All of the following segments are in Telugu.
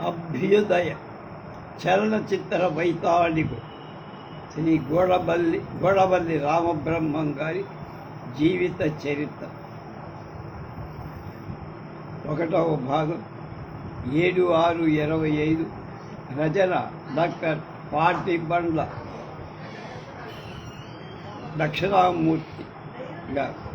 అభ్యుదయ చలనచిత్ర వైతాళికు శ్రీ గోడబల్లి గోడబల్లి రామబ్రహ్మం గారి జీవిత చరిత్ర. ఒకటవ భాగం. ఏడు ఆరు ఇరవై ఐదు రచన డాక్టర్ పాటిబండ్ల దక్షిణామూర్తి గారు.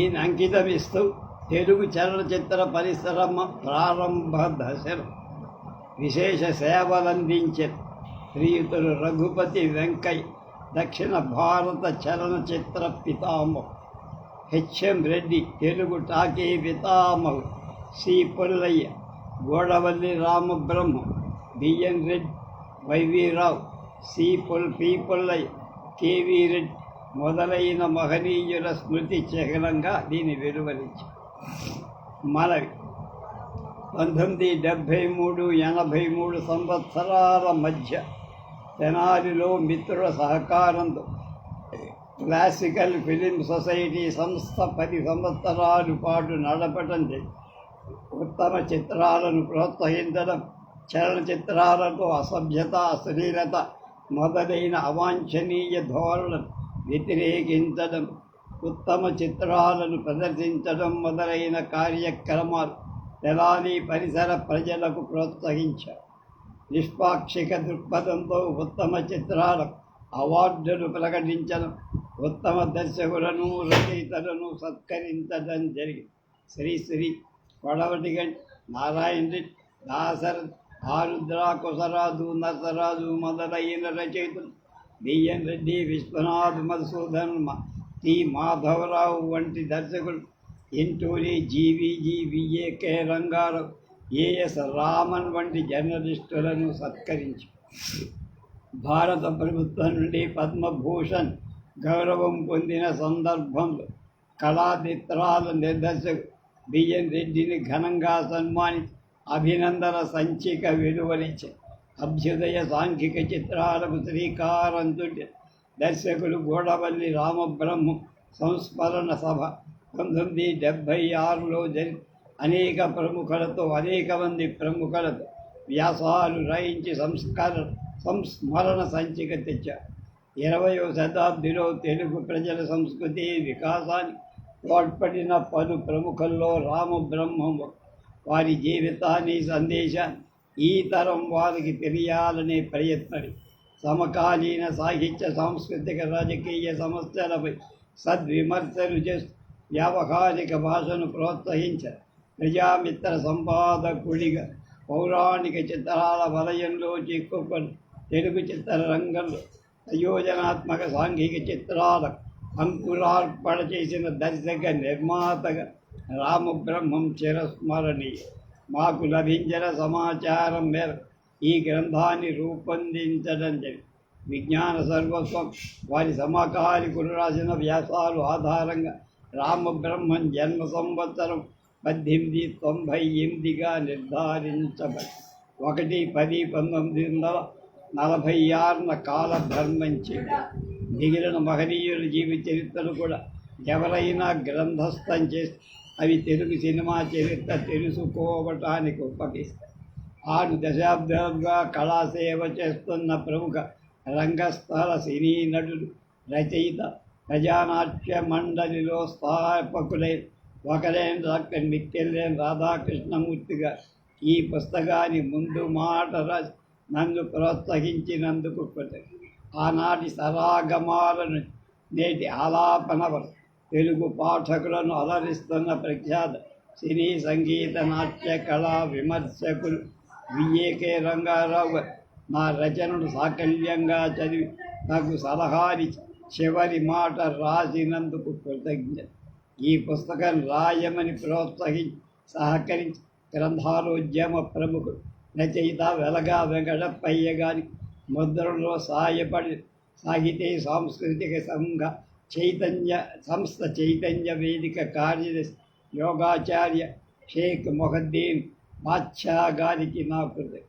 దీని అంకితం ఇస్తూ తెలుగు చలనచిత్ర పరిశ్రమ ప్రారంభ దశలో విశేష సేవలందించే శ్రీయుతులు రఘుపతి వెంకయ్య దక్షిణ భారత చలనచిత్ర పితామహు H M Reddy Telugu talkie పితామహు C Pullaiah Gudavalli Ramabrahma B N Reddy Y V Rao C Pul P Pullaiah K V Reddy మొదలైన మహనీయుల స్మృతి చిహ్నంగా దీన్ని వెలువరించి. మనవి. పంతొమ్మిది డెబ్భై మూడు ఎనభై మూడు సంవత్సరాల మధ్య తెనాలిలో మిత్రుల సహకారంతో క్లాసికల్ ఫిలిం సొసైటీ సంస్థ పది సంవత్సరాలు పాటు నడపటం ఉత్తమ చిత్రాలను ప్రోత్సహించడం చలనచిత్రాలతో అసభ్యత అశ్లీలత మొదలైన అవాంఛనీయ ధోరణులను వ్యతిరేకించడం ఉత్తమ చిత్రాలను ప్రదర్శించడం మొదలైన కార్యక్రమాలు తెలాలి పరిసర ప్రజలకు ప్రోత్సహించారు నిష్పాక్షిక దృక్పథంతో ఉత్తమ చిత్రాలకు అవార్డులు ప్రకటించడం ఉత్తమ దర్శకులను రచయితలను సత్కరించడం జరిగింది. శ్రీ శ్రీ నారాయణ రెడ్డి దాసరథ్ ఆరుద్ర కొసరాజు నరసరాజు మొదలైన రచయితలు B N Reddy Viswanath Madhusudan T Madhavarao వంటి దర్శకులు. Enturi G V G V A K Rangarao A S Raman వంటి జర్నలిస్టులను సత్కరించి. భారత ప్రభుత్వం నుండి పద్మభూషణ్ గౌరవం పొందిన సందర్భంలో కళాచిత్రాల నిర్దేశకు బిఎన్ రెడ్డిని ఘనంగా సన్మానించి అభినందన సంచిక వెలువరించారు. అభ్యుదయ సాంఘిక చిత్రాలకు శ్రీకారంతు దర్శకులు గోడవల్లి రామబ్రహ్మ సంస్మరణ సభ పంతొమ్మిది డెబ్భై ఆరులో జరి అనేక ప్రముఖులతో అనేక మంది ప్రముఖులతో వ్యాసాలు రాయించి సంస్కార సంస్మరణ సంచిక తెచ్చారు. ఇరవయో శతాబ్దిలో తెలుగు ప్రజల సంస్కృతి వికాసానికి తోడ్పడిన పలు ప్రముఖుల్లో రామబ్రహ్మం వారి జీవితాన్ని సందేశాన్ని ఈ తరం వారికి తెలియాలనే ప్రయత్నం సమకాలీన సాహిత్య సాంస్కృతిక రాజకీయ సమస్యలపై సద్విమర్శలు చేస్తూ వ్యావహారిక భాషను ప్రోత్సహించారు ప్రజామిత్ర సంపాదకుడిగా పౌరాణిక చిత్రాల వలయంలో చిక్కుకొని తెలుగు చిత్ర రంగంలో ప్రయోజనాత్మక సాంఘిక చిత్రాలకు అంకురార్పణ చేసిన దర్శక నిర్మాతగా రామబ్రహ్మం చిరస్మరణీయ. మాకు లభించిన సమాచారం మేరకు ఈ గ్రంథాన్ని రూపొందించడం జరిగింది. విజ్ఞాన సర్వస్వం వారి సమకాలికులు రాసిన వ్యాసాలు ఆధారంగా రామబ్రహ్మం జన్మ సంవత్సరం పద్దెనిమిది తొంభై ఎనిమిదిగా నిర్ధారించబడి ఒకటి పది పంతొమ్మిది వందల నలభై ఆరున కాలధర్మం చేయడం మిగిలిన మహనీయుల జీవిత చరిత్రను కూడా ఎవరైనా గ్రంథస్థం చేసి అవి తెలుగు సినిమా చరిత్ర తెలుసుకోవటానికి ఉపకరిస్తాయి. ఆరు దశాబ్దాలుగా కళాసేవ చేస్తున్న ప్రముఖ రంగస్థల సినీ నటుడు రచయిత ప్రజానాట్య మండలిలో స్థాపకులై ఒకరేం డాక్టర్ మిక్కెల్లేని రాధాకృష్ణమూర్తిగా ఈ పుస్తకాన్ని ముందు మాట రాసి నన్ను ప్రోత్సహించినందుకు ఆనాటి సరాగమాలను నేటి ఆలాపన వరకు తెలుగు పాఠకులను అలరిస్తున్న ప్రఖ్యాత సినీ సంగీత నాట్య కళా విమర్శకులు విఏకే రంగారావు నా రచనను సాకల్యంగా చదివి నాకు సలహాని చివరి మాట రాసినందుకు కృతజ్ఞత ఈ పుస్తకం రాయమని ప్రోత్సహించి సహకరించి గ్రంథాలోద్యమ ప్రముఖుడు రచయిత వెలగా వెంకటప్పయ్య గారి ముద్రలో సాయపడి సాహితీ సాంస్కృతిక సంఘ చైతన్య సంస్థ చైతన్య వేదిక కార్యదర్శి యోగాచార్య షేక్ మొహద్దీన్ బాద్షా గారికి నా కృతి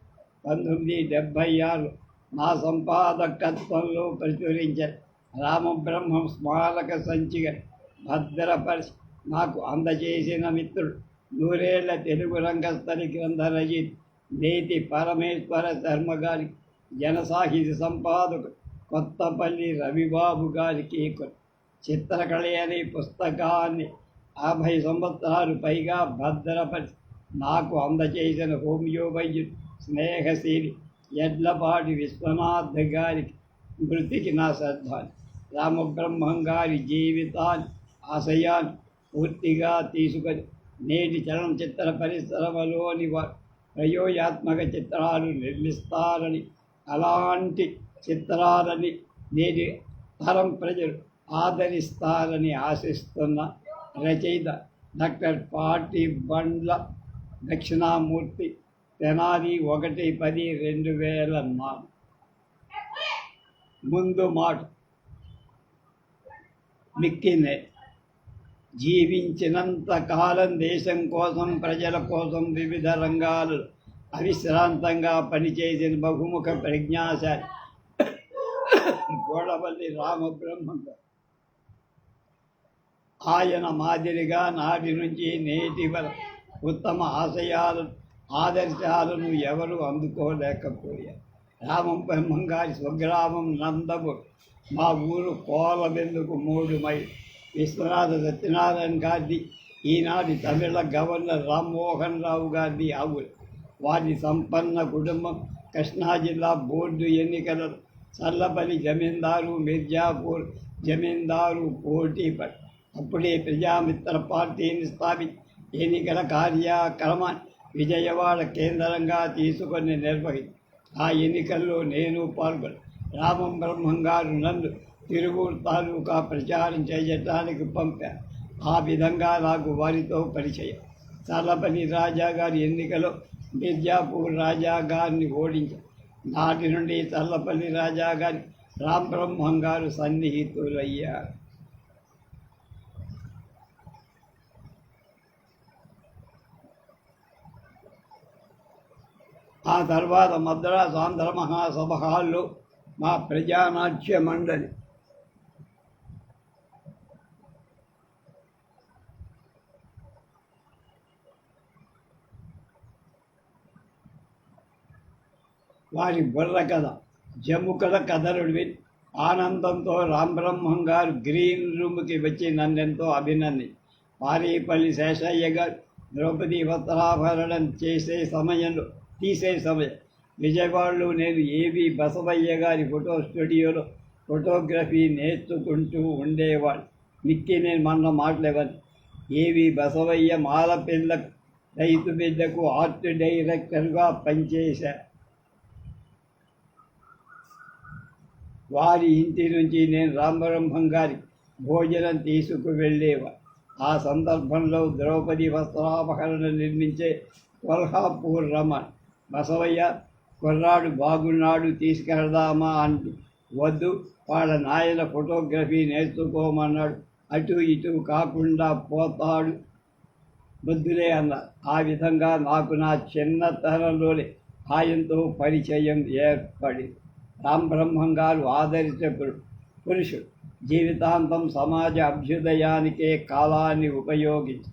పంతొమ్మిది డెబ్భై ఆరు నా సంపాదకత్వంలో ప్రచురించిన రామబ్రహ్మం స్మారక సంచిక భద్రపరిచి నాకు అందజేసిన మిత్రుడు నూరేళ్ళ తెలుగు రంగస్థలి గ్రంథ రజిత్ నేతి పరమేశ్వర శర్మ గారికి జనసాహిత్య సంపాదకుడు కొత్తపల్లి రవిబాబు గారికి కొ- చిత్రకళ అనే పుస్తకాన్ని యాభై సంవత్సరాలు పైగా భద్రపరిచి నాకు అందచేసిన హోమియో వైద్యుడు స్నేహశీలి ఎడ్లపాటి విశ్వనాథ్ గారికి మృతికి నా శ్రద్ధాన్ని రామబ్రహ్మం గారి జీవితాన్ని ఆశయాన్ని పూర్తిగా తీసుకొని నేటి చలనచిత్ర పరిశ్రమలోని వారు ప్రయోగాత్మక చిత్రాలు నిర్మిస్తారని అలాంటి చిత్రాలని నేటి తరం ప్రజలు ఆదరిస్తారని ఆశిస్తున్న రచయిత డాక్టర్ పాటి బండ్ల దక్షిణామూర్తి తెనాలి ఒకటి పది రెండు వేల నాలుగు. ముందు మాట. మిక్కినే. జీవించినంత కాలం దేశం కోసం ప్రజల కోసం వివిధ రంగాలు అవిశ్రాంతంగా పనిచేసిన బహుముఖ ప్రజ్ఞాశాలి. గోడవల్లి రామబ్రహ్మ. గారు. ఆయన మాదిరిగా నాటి నుంచి నేటి ఉత్తమ ఆశయాలు ఆదర్శాలను ఎవరు అందుకోలేకపోయారు. రామం బ్రహ్మం గారి స్వగ్రామం నందపు మా ఊరు కోలబెందుకు మూడు మైలు విశ్వనాథ సత్యనారాయణ గారిది ఈనాటి తమిళ గవర్నర్ రామ్మోహన్ రావు గారిది ఆవులు వారి సంపన్న కుటుంబం కృష్ణా జిల్లా బోర్డు ఎన్నికలలో చల్లపల్లి జమీందారు మిర్జాపూర్ జమీందారు పోటీ పడి అప్పుడే ప్రజామిత్ర పార్టీని స్థాపించి ఎన్నికల కార్యక్రమాన్ని విజయవాడ కేంద్రంగా తీసుకొని నిర్వహించి ఆ ఎన్నికల్లో నేను పాల్గొని రామం బ్రహ్మం గారు నన్ను తిరువూరు తాలూకా ప్రచారం చేయటానికి పంపారు ఆ విధంగా నాకు వారితో పరిచయం. చల్లపల్లి రాజా గారి ఎన్నికలో మిర్జాపూర్ రాజా గారిని ఓడించారు నాటి నుండి చల్లపల్లి రాజా గారి రామ్ బ్రహ్మం గారు సన్నిహితులయ్యారు. ఆ తర్వాత మద్రాసు ఆంధ్ర మహాసభ హాల్లో మా ప్రజానాట్య మండలి. వారి బుర్ర కథ జముకల కథలు విని ఆనందంతో రామబ్రహ్మం గారు గ్రీన్ రూమ్కి వచ్చి నన్నెంతో అభినంది. పారేపల్లి శేషయ్య గారు ద్రౌపది వస్త్రాభరణం చేసే సమయంలో తీసే సమయం విజయవాడలో నేను ఏవి బసవయ్య గారి ఫోటో స్టూడియోలో ఫోటోగ్రఫీ నేర్చుకుంటూ ఉండేవాడు. మిక్కి నేను మొన్న మాట్లాడేవాడిని ఏవి బసవయ్య మాలపిల్ల రైతు బిడ్డకు ఆర్ట్ డైరెక్టర్గా పనిచేశారు వారి ఇంటి నుంచి నేను రామబ్రహ్మం గారి భోజనం తీసుకు వెళ్ళేవా ఆ సందర్భంలో ద్రౌపది వస్త్రాపహరణ నిర్మించే కొల్హాపూర్ రమణ్ బసవయ్య కుర్రాడు బాగున్నాడు తీసుకెళ్దామా అంటూ వద్దు వాళ్ళ నాయన ఫోటోగ్రఫీ నేర్చుకోమన్నాడు. అటు ఇటు కాకుండా పోతాడు. బుద్ధులే అన్న ఆ విధంగా నాకు నా చిన్నతనంలోనే ఆయనతో పరిచయం ఏర్పడి రామబ్రహ్మం గారు ఆదరించకుడు పురు- పురుషుడు. జీవితాంతం సమాజ అభ్యుదయానికే కాలాన్ని ఉపయోగించి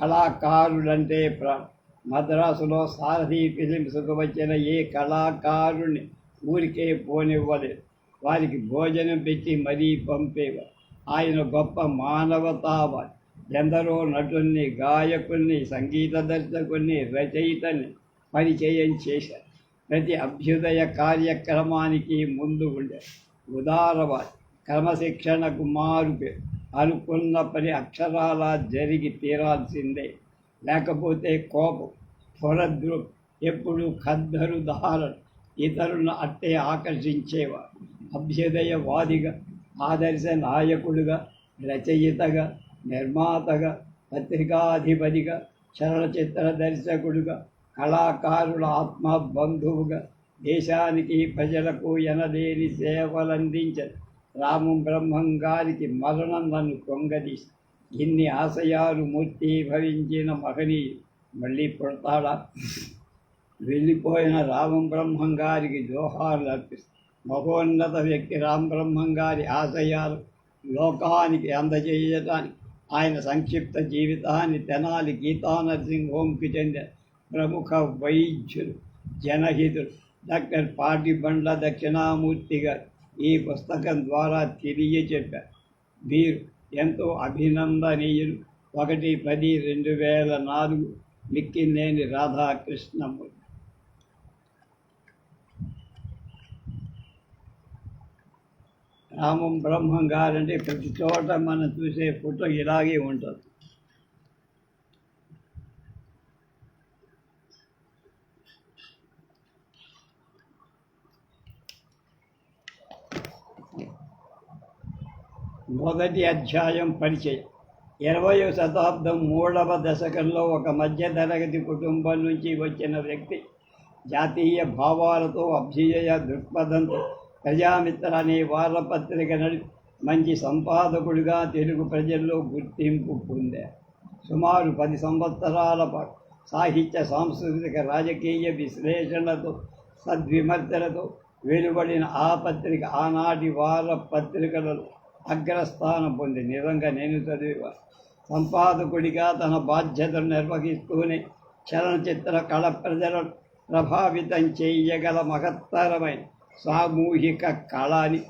కళాకారుడంటే ప్ర మద్రాసులో సారథి ఫిలిమ్స్కు వచ్చిన ఏ కళాకారుణ్ణి ఊరికే పోనివ్వలేదు వారికి భోజనం పెట్టి మరీ పంపేవారు. ఆయన గొప్ప మానవతావాది. ఎందరో నటుల్ని గాయకుల్ని సంగీత దర్శకుల్ని రచయితల్ని పరిచయం చేశారు. ప్రతి అభ్యుదయ కార్యక్రమానికి ముందు ఉండే ఉదారవాది క్రమశిక్షణకు మారుపే అనుకున్న పని అక్షరాల జరిగి తీరాల్సిందే. లేకపోతే కోపం స్వరద్రు ఎప్పుడు ఖద్దరు దారలు ఇతరులను అట్టే ఆకర్షించేవారు అభ్యుదయవాదిగా ఆదర్శ నాయకుడుగా రచయితగా నిర్మాతగా పత్రికాధిపతిగా చలనచిత్ర దర్శకుడుగా కళాకారుల ఆత్మ బంధువుగా దేశానికి ప్రజలకు ఎనలేని సేవలందించారు రామం బ్రహ్మం గారికి మరణం నన్ను కొంగదీసి ఇన్ని ఆశయాలు మూర్తి భవించిన మహని మళ్ళీ పుడతాడా. వెళ్ళిపోయిన రామ బ్రహ్మం గారికి జోహార్లు అర్పిస్తారు మహోన్నత వ్యక్తి రామ బ్రహ్మం గారి ఆశయాలు లోకానికి అందజేయటానికి ఆయన సంక్షిప్త జీవితాన్ని తెనాలి గీతా నర్సింగ్ చెందిన ప్రముఖ వైద్యులు జనహితులు డాక్టర్ పాటిబండ్ల దక్షిణామూర్తిగా దక్షిణామూర్తి గారు ఈ పుస్తకం ద్వారా తెలియచెప్పారు మీరు ఎంతో అభినందనీయులు. ఒకటి పది రెండు వేల నాలుగు మిక్కినేని రాధాకృష్ణమూర్తి రామం బ్రహ్మం గారంటే ప్రతి చోట మనం చూసే ఫోటో ఇలాగే ఉంటుంది. మొదటి అధ్యాయం పరిచయం. ఇరవయో శతాబ్దం మూడవ దశకంలో ఒక మధ్యతరగతి కుటుంబం నుంచి వచ్చిన వ్యక్తి జాతీయ భావాలతో అభ్యుదయ దృక్పథంతో ప్రజామిత్ర అనే వారపత్రిక నడిపి మంచి సంపాదకుడిగా తెలుగు ప్రజల్లో గుర్తింపు పొందారు. సుమారు పది సంవత్సరాల పాటు సాహిత్య సాంస్కృతిక రాజకీయ విశ్లేషణలతో సద్విమర్శలతో వెలువడిన ఆ పత్రిక ఆనాటి వార పత్రికలలో అగ్రస్థానం పొంది. నిజంగా నేను చదివా సంపాదకుడిగా తన బాధ్యతను నిర్వహిస్తూనే చలనచిత్ర కళ ప్రజలను ప్రభావితం చేయగల మహత్తరమైన సామూహిక కళ అని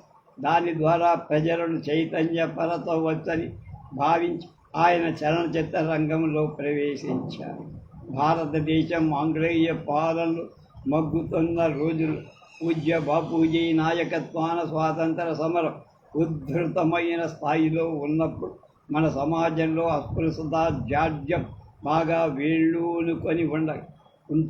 దాని ద్వారా ప్రజలను చైతన్యపరచవచ్చని భావించి ఆయన చలనచిత్ర రంగంలో ప్రవేశించారు. భారతదేశం ఆంగ్లేయ పాలనలు మగ్గుతున్న రోజులు. పూజ్య బాపూజీ నాయకత్వాన స్వాతంత్ర సమరం ఉద్ధృతమైన స్థాయిలో ఉన్నప్పుడు మన సమాజంలో అస్పృశత జాడ్యం బాగా వేళ్ళూనుకొని ఉండ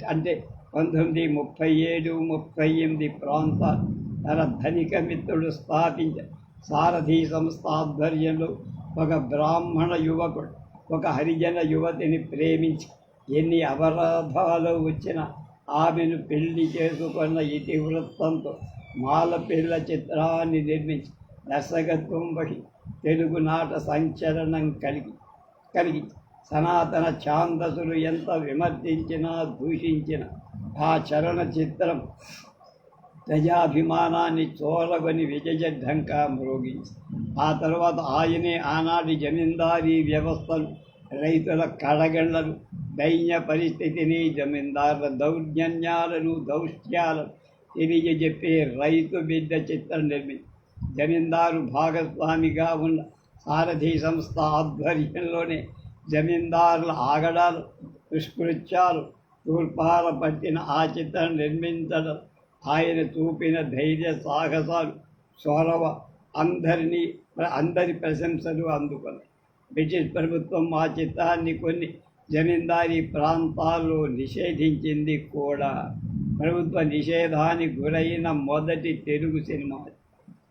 అంటే పంతొమ్మిది ముప్పై ఏడు ముప్పై ఎనిమిది ప్రాంతాలు తన ధనిక మిత్రుడు స్థాపించ సారథి సంస్థ ఆధ్వర్యంలో ఒక బ్రాహ్మణ యువకుడు ఒక హరిజన యువతిని ప్రేమించి ఎన్ని అవరోధాలు వచ్చినా ఆమెను పెళ్ళి చేసుకున్న ఇతివృత్తంతో మాల పిల్ల చిత్రాన్ని నిర్మించి దర్శకత్వం వహి తెలుగునాట సంచలనం కలిగి కలిగి సనాతన ఛాందసులు ఎంత విమర్శించినా దూషించిన ఆ చరణ చిత్రం ప్రజాభిమానాన్ని చోరగొని విజయ మ్రోగించి ఆ తర్వాత ఆయనే ఆనాటి జమీందారీ వ్యవస్థలు రైతుల కడగళ్ళను దైన్య పరిస్థితిని జమీందారుల దౌర్జన్యాలను దౌష్ట్యాలను తెలియజెప్పే రైతు బిడ్డ చిత్రం నిర్మించి జమీందారు భాగస్వామిగా ఉన్న సారథి సంస్థ ఆధ్వర్యంలోనే జమీందారుల ఆగడాలు దుష్కృత్యాలు తూర్పాల పట్టిన ఆ చిత్రం నిర్మించడం ఆయన చూపిన ధైర్య సాహసాలు చొరవ అందరినీ అందరి ప్రశంసలు అందుకున్నాయి. బ్రిటిష్ ప్రభుత్వం ఆ చిత్రాన్ని కొన్ని జమీందారీ ప్రాంతాల్లో నిషేధించింది కూడా. ప్రభుత్వ నిషేధానికి గురైన మొదటి తెలుగు సినిమా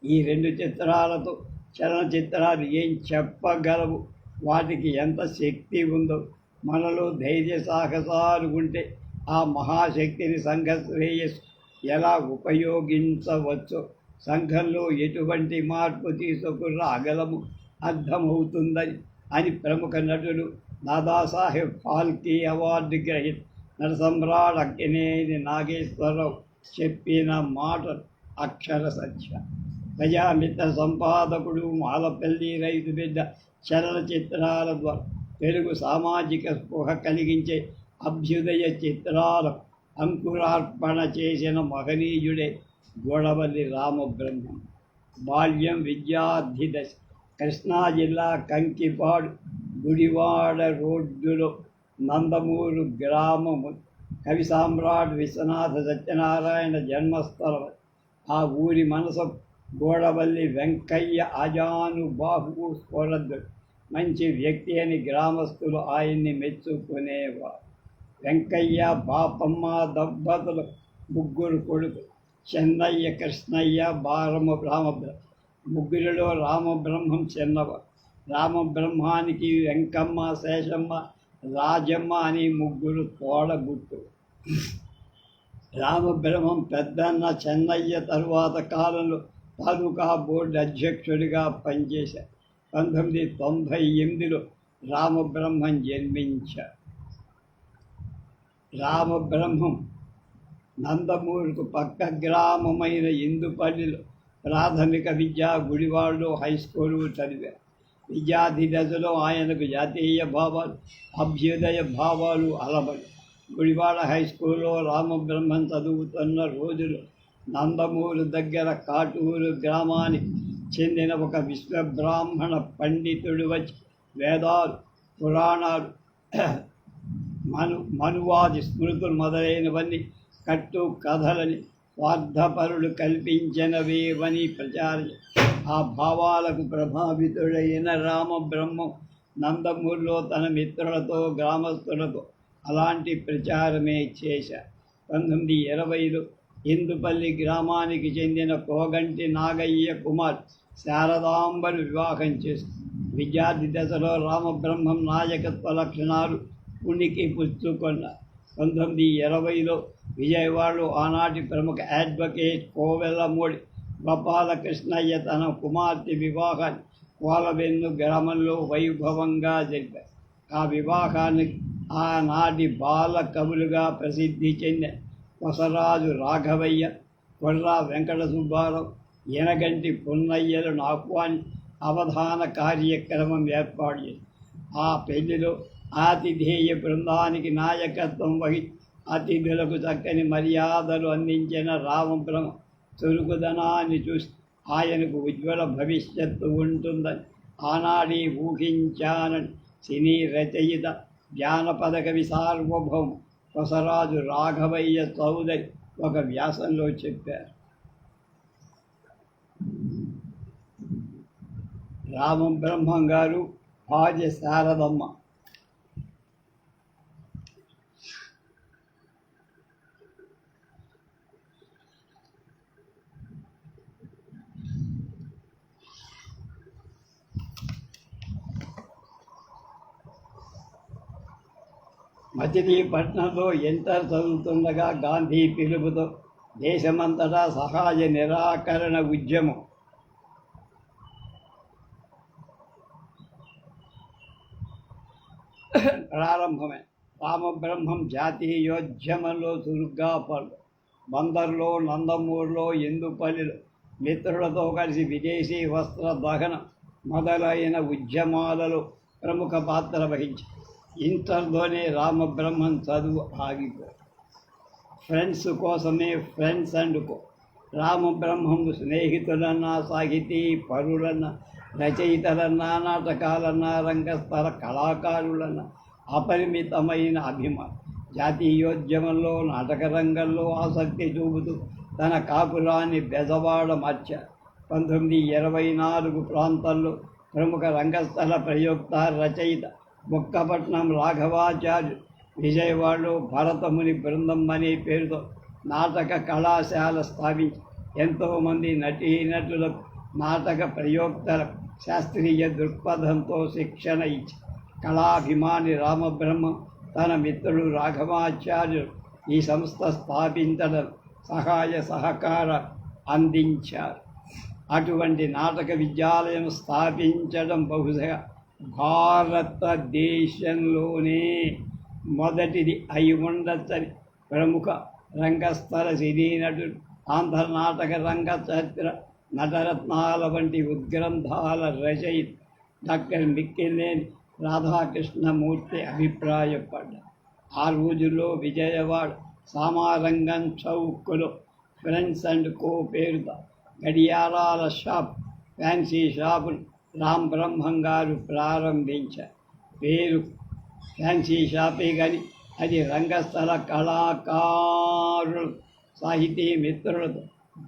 ఈ రెండు చిత్రాలతో చలనచిత్రాలు ఏం చెప్పగలవు? వాటికి ఎంత శక్తి ఉందో మనలో ధైర్య సాహసాలు ఉంటే ఆ మహాశక్తిని సంఘ శ్రేయస్సు ఎలా ఉపయోగించవచ్చో సంఘంలో ఎటువంటి మార్పు తీసుకురాగలము అర్థమవుతుందని అని ప్రముఖ నటుడు దాదాసాహెబ్ ఫాల్కే అవార్డు గ్రహీత నరసమ్రాడ్ అక్కినేని నాగేశ్వరరావు చెప్పిన మాట అక్షర సత్య. ప్రజామిత్ర సంపాదకుడు మాలపల్లి రైతు బిడ్డ చలనచిత్రాల ద్వారా తెలుగు సామాజిక స్పృహ కలిగించే అభ్యుదయ చిత్రాలు అంకురార్పణ చేసిన మహనీయుడే గోడవల్లి రామబ్రహ్మం. బాల్యం విద్యార్థి దశ. కృష్ణా జిల్లా కంకిపాడు గుడివాడ రోడ్డులో నందమూరు గ్రామము. కవి సామ్రాట్ విశ్వనాథ సత్యనారాయణ జన్మస్థలం. ఆ ఊరి మనసు గోడవల్లి వెంకయ్య అజానుబాహు స్ఫురద్దుడు మంచి వ్యక్తి అని గ్రామస్తులు ఆయన్ని మెచ్చుకునేవారు వెంకయ్య బాపమ్మ దంపతులు ముగ్గురు కొడుకు చెన్నయ్య కృష్ణయ్య బారమ రామబ్రహ్మ ముగ్గురిలో రామబ్రహ్మం చిన్నవ. రామబ్రహ్మానికి వెంకమ్మ శేషమ్మ రాజమ్మ అని ముగ్గురు తోడగుట్టు రామబ్రహ్మం పెద్దన్న చెన్నయ్య తరువాత కాలంలో తాలూకా బోర్డు అధ్యక్షుడిగా పనిచేశారు. పంతొమ్మిది తొంభై ఎనిమిదిలో రామబ్రహ్మం జన్మించారు. రామబ్రహ్మం నందమూరుకు పక్క గ్రామమైన ఇందుపల్లిలో ప్రాథమిక విద్యా గుడివాడలో హై స్కూలు చదివారు. విద్యార్థి దశలో ఆయనకు జాతీయ భావాలు అభ్యుదయ భావాలు అలబడి గుడివాడ హై స్కూల్లో రామబ్రహ్మం చదువుతున్న రోజులు నందమూరు దగ్గర కాటూరు గ్రామానికి చెందిన ఒక విశ్వబ్రాహ్మణ పండితుడు వచ్చి వేదాలు పురాణాలు మను మనువాది స్మృతులు మొదలైనవన్నీ కట్టు కథలని స్వార్థపరులు కల్పించినవేవని ప్రచారం ఆ భావాలకు ప్రభావితుడైన రామబ్రహ్మం నందమూరులో తన మిత్రులతో గ్రామస్తులతో అలాంటి ప్రచారమే చేశారు. పంతొమ్మిది ఇరవైలో ఇందుపల్లి గ్రామానికి చెందిన కోగంటి నాగయ్య కుమార్ శారదాంబను వివాహం చేసి విద్యార్థి దశలో రామబ్రహ్మం నాయకత్వ లక్షణాలు ఉనికి పుచ్చుకున్న పంతొమ్మిది ఇరవైలో విజయవాడలో ఆనాటి ప్రముఖ అడ్వకేట్ కోవెల్లమూడి గోపాలకృష్ణయ్య తన కుమార్తె వివాహాన్ని కోలవెన్ను గ్రామంలో వైభవంగా జరిపారు. ఆ వివాహానికి ఆనాటి బాల కవులుగా ప్రసిద్ధి చెందారు. కొసరాజు రాఘవయ్య కొర్రా వెంకట సుబ్బారావు ఎనగంటి పున్నయ్యలను ఆహ్వాని అవధాన కార్యక్రమం ఏర్పాటు చేసి ఆ పెళ్ళిలో ఆతిథేయ బృందానికి నాయకత్వం వహి అతిథులకు చక్కని మర్యాదలు అందించిన రామబ్రహ్మ చురుకుదనాన్ని చూసి ఆయనకు ఉజ్వల భవిష్యత్తు ఉంటుందని ఆనాడి ఊహించానని సినీ రచయిత జానపద కవి సార్వభౌమ కొసరాజు రాఘవయ్య చౌదరి ఒక వ్యాసంలో చెప్పారు. రామబ్రహ్మం గారు భార్య శారదమ్మ మచిలీపట్నంలో ఇంటర్ చదువుతుండగా గాంధీ పిలుపుతో దేశమంతటా సహాయ నిరాకరణ ఉద్యమం. ప్రారంభమే. రామబ్రహ్మం జాతీయోద్యమంలో చురుగ్గా పాల్గొ బందర్లో నందమూరులో ఎందుపల్లిలో మిత్రులతో కలిసి విదేశీ వస్త్ర దహనం మొదలైన ఉద్యమాలలో ప్రముఖ పాత్ర వహించారు. ఇంటర్లోనే రామబ్రహ్మం చదువు ఆగిపో. ఫ్రెండ్స్ కోసమే ఫ్రెండ్స్ అండ్ కో రామబ్రహ్మం స్నేహితులన్నా సాహితీ పరులన్నా రచయితలన్నా నాటకాలన్నా రంగస్థల కళాకారులన్నా అపరిమితమైన అభిమానం. జాతీయోద్యమంలో నాటక రంగంలో ఆసక్తి చూపుతూ తన కాపురాన్ని బెజవాడ మార్చారు పంతొమ్మిది ఇరవై నాలుగు ప్రాంతాల్లో ప్రముఖ రంగస్థల ప్రయోక్త రచయిత బుక్కపట్నం రాఘవాచార్య విజయవాడలో భరతముని బృందం అనే పేరుతో నాటక కళాశాల స్థాపించి ఎంతోమంది నటీనటులకు నాటక ప్రయోక్తల శాస్త్రీయ దృక్పథంతో శిక్షణ ఇచ్చి కళాభిమాని రామబ్రహ్మం తన మిత్రుడు రాఘవాచార్యులు ఈ సంస్థ స్థాపించడం సహాయ సహకార అందించారు. అటువంటి నాటక విద్యాలయం స్థాపించడం బహుశా భారతదేశంలోనే మొదటిది అయి ఉండచ్చని ప్రముఖ రంగస్థల సినీ నటుడు ఆంధ్ర నాటక రంగ చరిత్ర నటరత్నాల వంటి ఉద్గ్రంథాల రచయిత డాక్టర్ మిక్కిలేని రాధాకృష్ణమూర్తి అభిప్రాయపడ్డారు ఆ రోజుల్లో విజయవాడ సామారంగం చౌక్లో ఫ్రెండ్స్ అండ్ కో పేరుతో గడియారాల షాప్ ఫ్యాన్సీ షాపులు రామ్ బ్రహ్మం గారు ప్రారంభించారు పేరు ఫ్యాన్సీ షాపే కానీ అది రంగస్థల కళాకారులు సాహితీ మిత్రులతో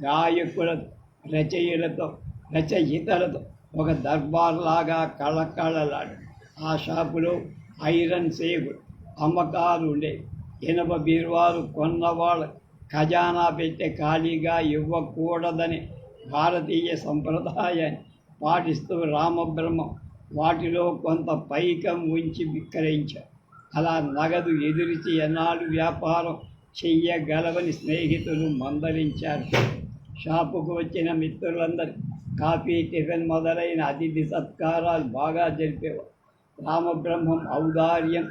గాయకులతో రచయిలతో రచయితలతో ఒక దర్బార్ లాగా కళకళలాడు. ఆ షాపులో ఐరన్ సేపుడు అమ్మకాలు ఉండేవి ఇనప బీరువాలు కొన్నవాళ్ళు ఖజానా పెట్టే ఖాళీగా ఇవ్వకూడదని భారతీయ సంప్రదాయాన్ని పాటిస్తూ రామబ్రహ్మ వాటిలో కొంత పైకం ఉంచి విక్రయించారు అలా నగదు ఎదురిచి ఎన్నాళ్ళు వ్యాపారం చెయ్యగలవని స్నేహితులు మందలించారు. షాపుకు వచ్చిన మిత్రులందరూ కాఫీ టిఫిన్ మొదలైన అతిథి సత్కారాలు బాగా జరిపేవారు. రామబ్రహ్మం ఔదార్యం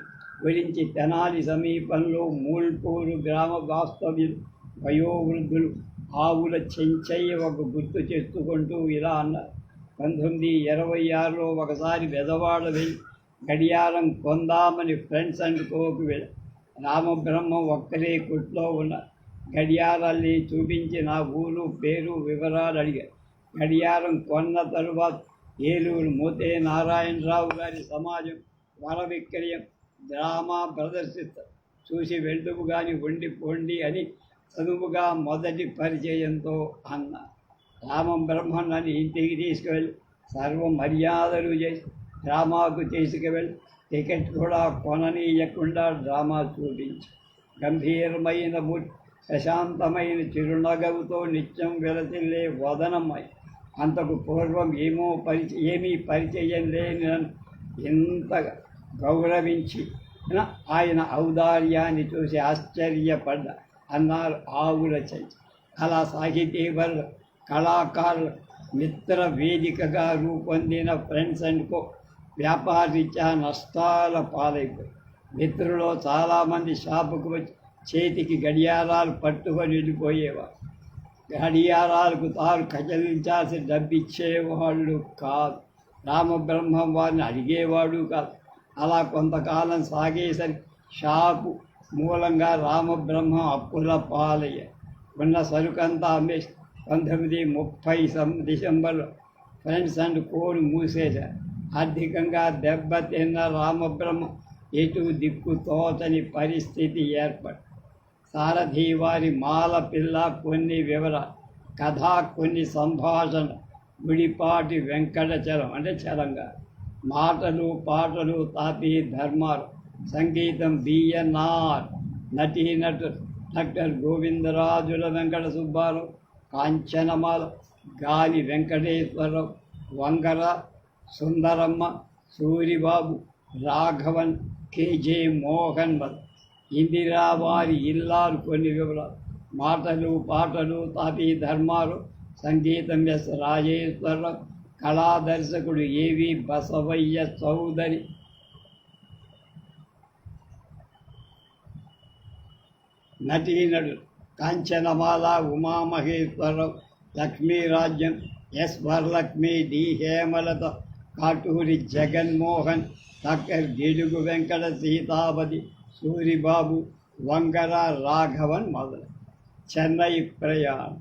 గురించి తెనాలి సమీపంలో మూల్పూరు గ్రామ వాస్తవ్యులు వయోవృద్ధులు ఆవుల చెంచయ్య ఒక గుర్తు చేసుకుంటూ ఇలా అన్నారు. పంతొమ్మిది ఇరవై ఆరులో ఒకసారి బెదవాడ వెళ్ళి గడియారం కొందామని ఫ్రెండ్స్ అండ్ కోకు రామబ్రహ్మ రామబ్రహ్మం ఒక్కరే కుట్లో ఉన్న గడియారాన్ని చూపించి నా ఊరు పేరు వివరాలు అడిగారు గడియారం కొన్న తరువాత ఏలూరు మోతే నారాయణరావు గారి సమాజం వర విక్రయం డ్రామా ప్రదర్శిస్తారు చూసి వెళ్తువు కానీ వండి పొండి అని చదువుగా మొదటి పరిచయంతో అన్నా రామం బ్రహ్మణ్ణని ఇంటికి తీసుకువెళ్ళి సర్వం మర్యాదలు చేసి డ్రామాకు తీసుకువెళ్ళి టికెట్ కూడా కొననీయకుండా డ్రామా చూపించి. గంభీరమైన మూర్తి ప్రశాంతమైన చిరునగవుతో నిత్యం వెలసిల్లే వదనమై అంతకు పూర్వం ఏమో పరిచ ఏమీ పరిచయం లేని నన్ను గౌరవించి ఆయన ఔదార్యాన్ని చూసి ఆశ్చర్యపడ్డ అన్నారు ఆవుల చెంచి. కళా సాహితీపరులు కళాకారులు మిత్ర వేదికగా రూపొందిన ఫ్రెండ్స్ అండ్ కో వ్యాపారరీత్యా నష్టాల పాలైపోయి మిత్రులో చాలామంది షాపుకు వచ్చి చేతికి గడియారాలు పట్టుకొని వెళ్ళిపోయేవారు. గడియారాలకు తాను కచలించాల్సి డబ్బిచ్చేవాళ్ళు కాదు. రామబ్రహ్మం వారిని అడిగేవాడు కాదు. అలా కొంతకాలం సాగేసరి షాపు మూలంగా రామబ్రహ్మం అప్పుల పాలయ్య. ఉన్న సరుకంతా అమ్మేసి పంతొమ్మిది ముప్పై సం డిసెంబర్లో ఫ్రెండ్స్ అండ్ కోను మూసేశారు ఆర్థికంగా దెబ్బతిన్న రామబ్రహ్మ ఎటు దిక్కు తోచని పరిస్థితి ఏర్పడి సారథి వారి మాల పిల్ల కొన్ని వివర కథ కొన్ని సంభాషణ గుడిపాటి వెంకటచలం అంటే చలంగా. మాటలు పాటలు తాపి ధర్మాలు సంగీతం BNR నటీనటు doctor Govindarajula Venkata Subbarao Kanchanamala Gali Venkateswararao Vangara Sundaramma Suribabu Raghavan K J Mohan వల్ ఇందిరా వారి ఇల్లాలు కొన్ని వివరాలు. మాటలు పాటలు తాపి ధర్మాలు సంగీతం ఎస్ రాజేశ్వరరావు కళా దర్శకుడు A V Basavaiah Chowdary. నటీనడు Kanchanamala Umamaheswararao Lakshmirajyam S Varalakshmi D Hemalatha Katuri Jaganmohan doctor Gidugu Venkata Sitapathi Suribabu Vangara Raghavan మొదలు చెన్నై ప్రయాణం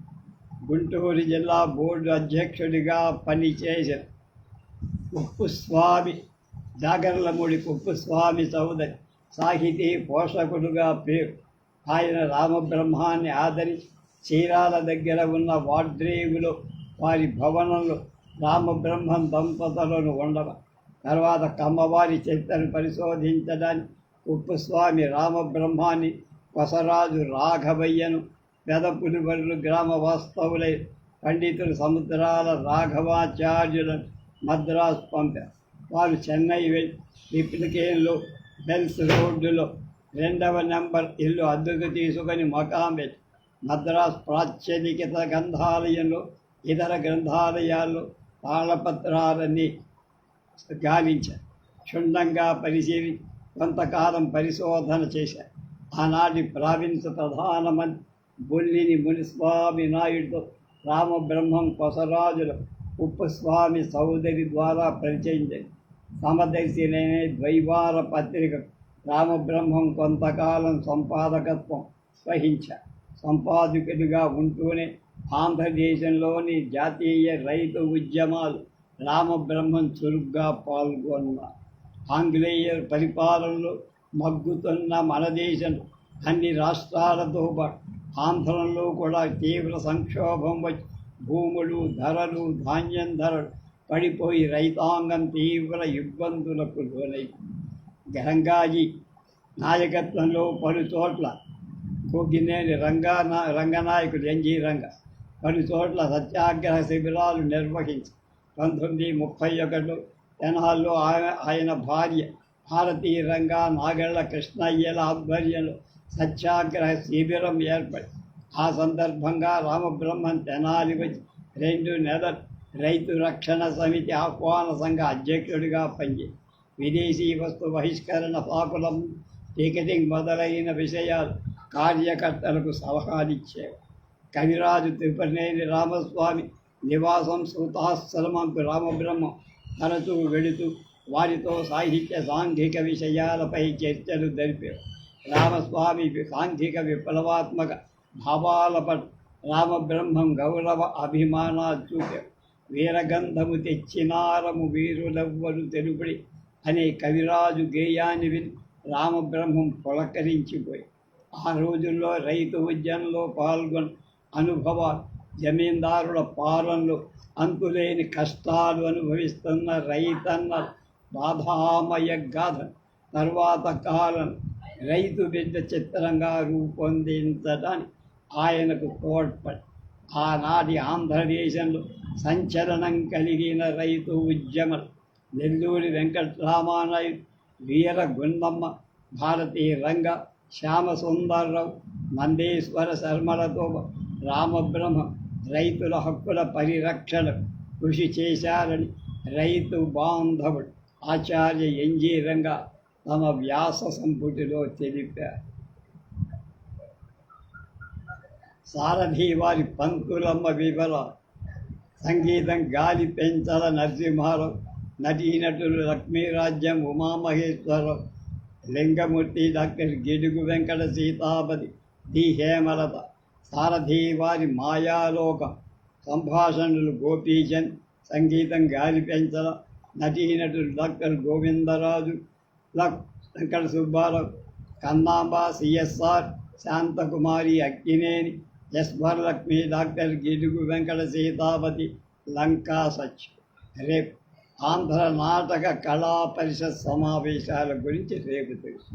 గుంటూరు జిల్లా బోర్డు అధ్యక్షుడిగా పనిచేసిన కుప్పుస్వామి జాగర్లమూడి కుప్పుస్వామి చౌదరి సాహితీ పోషకుడుగా పేరు ఆయన రామబ్రహ్మాన్ని ఆదరించి చీరాల దగ్గర ఉన్న వాడ్రేవులో వారి భవనంలో రామబ్రహ్మం దంపతులను ఉండవ తర్వాత కమ్మవారి చరిత్రను పరిశోధించడానికి ఉప్పుస్వామి రామబ్రహ్మాన్ని కొసరాజు రాఘవయ్యను పెదపులివరులు గ్రామ వాస్తవులై పండితులు సముద్రాల రాఘవాచార్యులను మద్రాసు పంపారు. వారు చెన్నై వెళ్ళి రిప్లికేన్లో బెల్స్ రోడ్డులో రెండవ నెంబర్ ఇల్లు అద్దెకు తీసుకొని మకాం మద్రాస్ ప్రాచ్యనికిత గ్రంథాలయంలో ఇతర గ్రంథాలయాల్లో తాళపత్రాలన్నీ గాలించారు క్షుణ్ణంగా పరిశీలి కొంతకాలం పరిశోధన చేశారు ఆనాటి ప్రావిన్స్ ప్రధానమంత్రి బొల్లిని మునిస్వామి నాయుడుతో రామబ్రహ్మం కొసరాజుల ఉప్పుస్వామి సౌదరి ద్వారా పరిచయం చేసి సమదర్శినే ద్వైవార పత్రిక రామబ్రహ్మం కొంతకాలం సంపాదకత్వం వహించారు సంపాదకుడిగా ఉంటూనే ఆంధ్రదేశంలోని జాతీయ రైతు ఉద్యమాలు రామబ్రహ్మం చురుగ్గా పాల్గొన్నారు ఆంగ్లేయ పరిపాలనలో మగ్గుతున్న మన దేశం అన్ని రాష్ట్రాలతో పాటు ఆంధ్రంలో కూడా తీవ్ర సంక్షోభం వచ్చి భూములు ధరలు ధాన్యం ధరలు పడిపోయి రైతాంగం తీవ్ర ఇబ్బందులకు లోనై గరంగాజీ నాయకత్వంలో పలు చోట్ల కోగినేని రంగా రంగనాయకుడు ఎన్జి రంగ పలు చోట్ల సత్యాగ్రహ శిబిరాలు నిర్వహించి పంతొమ్మిది ముప్పై ఒకటి తెనాల్లో ఆయన ఆయన భార్య భారతీయ రంగా నాగళ్ళ కృష్ణయ్యల ఆధ్వర్యంలో సత్యాగ్రహ శిబిరం ఏర్పడి ఆ సందర్భంగా రామబ్రహ్మన్ తెనాలి వచ్చి రెండు నెలలు రైతు రక్షణ సమితి ఆహ్వాన సంఘ అధ్యక్షుడిగా పనిచేసి విదేశీ వస్తు బహిష్కరణ పాకులం టికెటింగ్ మొదలైన విషయాలు కార్యకర్తలకు సలహాలిచ్చేవి కవిరాజు తిరుపతినేని రామస్వామి నివాసం సూతాశ్రమంకు రామబ్రహ్మ తరచూ వెళుతూ వారితో సాహిత్య సాంఘిక విషయాలపై చర్చలు జరిపేవారు రామస్వామి సాంఘిక విప్లవాత్మక భావాల పట్ల రామబ్రహ్మం గౌరవ అభిమానాలు చూపారు. వీరగంధము తెచ్చినారము వీరులెవ్వరు తెలుపుడి అనే కవిరాజు గేయాన్ని విని రామబ్రహ్మం పులకరించిపోయి ఆ రోజుల్లో రైతు ఉద్యమంలో పాల్గొన్న అనుభవాలు జమీందారుల పాలనలో అంతులేని కష్టాలు అనుభవిస్తున్న రైతన్న బాధామయ గాథ తర్వాత కాలం రైతు బిడ్డ చిత్రంగా రూపొందించడానికి ఆయనకు తోడ్పడి ఆనాటి ఆంధ్రదేశంలో సంచలనం కలిగిన రైతు ఉద్యమం నెల్లూరి వెంకటరామానాయుడు వీర గుండమ్మ భారతీయ రంగ శ్యామసుందర్రావు మందేశ్వర శర్మలతో రామబ్రహ్మ రైతుల హక్కుల పరిరక్షణ కృషి చేశారని రైతు బాంధవుడు ఆచార్య ఎన్జీ రంగ తమ వ్యాస సంపుటిలో తెలిపారు. సారథి వారి పంతులమ్మ వివర సంగీతం గాలి పెంచల నరసింహారావు నటీనటులు లక్ష్మీరాజ్యం ఉమామహేశ్వరం లింగమూర్తి డాక్టర్ గిడుగు వెంకట సీతాపతి డి. హేమలత సారథి వారి మాయాలోకం సంభాషణలు గోపీచంద్ సంగీతం గాలి పెంచల నటీనటులు doctor Govindaraju luck Venkata Subbarao Kannamba C S R Santhakumari Akkineni S. Varalakshmi doctor Gidugu Venkata Sitapathi Lanka such రేపు ఆంధ్ర నాటక కళా పరిషత్ సమావేశాల గురించి రేపు తెలుసు